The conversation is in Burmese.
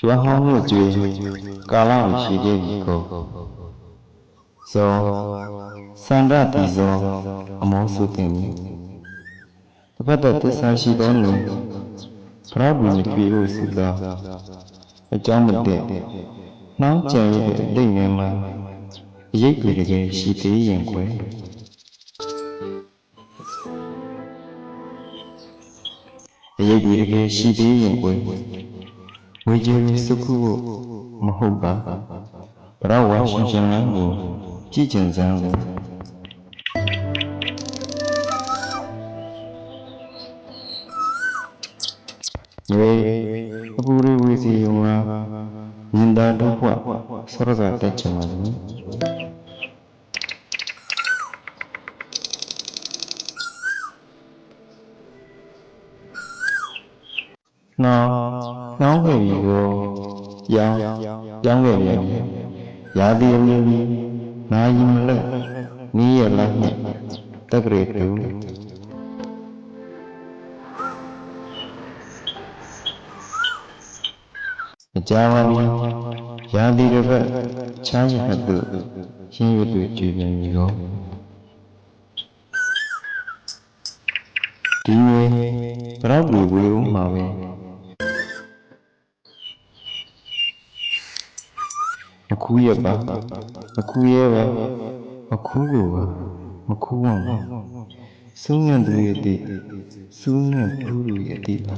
ရွာဟောင်းတို့ကြွေကာလကိုရှိသေးပြီကိုဇောစန္ဒတိဇောအမောစုတင်မီတပတ်သက်သစ္စာရှိသောလူဘရဗုမကြွေကိုစုသောအကြောင်းမတည့်နှောင်းကြံရတဲ့အတိတ်ငယ်မှာအရေးတွေတကယ်ရှိသေးရင်ကွယ်အရေးတွေတကယ်ရှိသေးရင်ကွယ် ဝေကျေရီစုခုဖို့မဟုတ်ပါဘရဝါရှင်ရှင်လန်းကိုကြည်ကျင်စမ်းလို့ရေအပူရီဝေစီယုံကမြင်တာတော့ဘွားဆရဇာတက်ချင်ပါလိမ့်နော် နှောင်းခဲ့ပြီကိုရောင်းရောင်းခဲ့ပြန်ပြီရာသီအမျိုးမျိုးနာယီမလက်နီးရလားနဲ့တက်ကရေတူအကြမ်းပါပြီရာသီတစ်ဖက်ချမ်းရဟတ်သူရှင်းရတွေ့ကြည်ပြန်ပြီကိုဒီဝေဘရောက်လူဝေဦးမှာပဲ ခူးရပါမခူးရဲပါမခူးကိုပါမခူးအောင်ပါစူးညံသူရဲ့တိစူးညံဘူးလူရဲ့တိပါ